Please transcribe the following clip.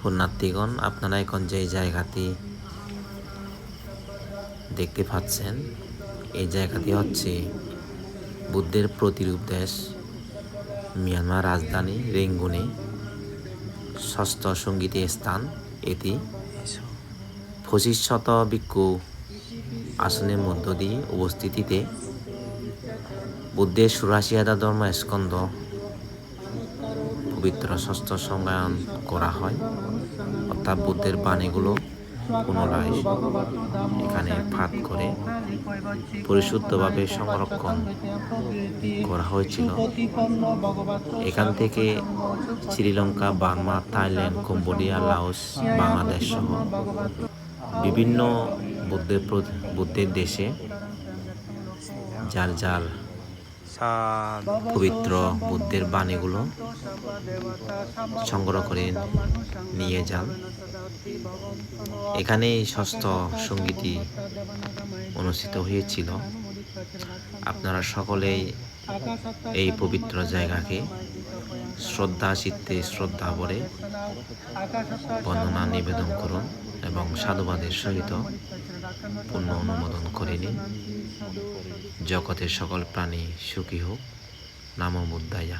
পুণ্যার্থীগণ, আপনারা এখন যে জায়গাটি দেখতে পাচ্ছেন, এই জায়গাটি হচ্ছে বুদ্ধের প্রতিরূপ দেশ, মিয়ানমার রাজধানী রেঙ্গুনে ষষ্ঠ সঙ্গীতের স্থান এটি। পঁচিশ শত ভিক্ষু আসনের মধ্য দিয়ে উপস্থিতিতে বুদ্ধের সুরাশি হাজার ধর্ম স্কন্দ পবিত্র ষষ্ঠ সংজ্ঞায়ন করা হয়, অর্থাৎ বুদ্ধের বাণীগুলো পুনরায় এখানে পাঠ করে পরিশুদ্ধভাবে সংরক্ষণ করা হয়েছিল। এখান থেকে Sri Lanka, Burma, Thailand, Cambodia, Laos, Bangladesh সহ বিভিন্ন বুদ্ধের বুদ্ধের দেশে যার যার পবিত্র বুদ্ধের বাণীগুলো সংগ্রহ করে নিয়ে যান। এখানে এই ষষ্ঠ সঙ্গীতই অনুষ্ঠিত হয়েছিল। আপনারা সকলেই এই পবিত্র জায়গাকে শ্রদ্ধা চিত্তে শ্রদ্ধা ভরে বর্ণনা, নিবেদন করুন এবং সাধুবাদের সহিত পূর্ণ অনুমোদন করে নিন। জগতের সকল প্রাণী সুখী হোক। নাম বুদ্ধায়া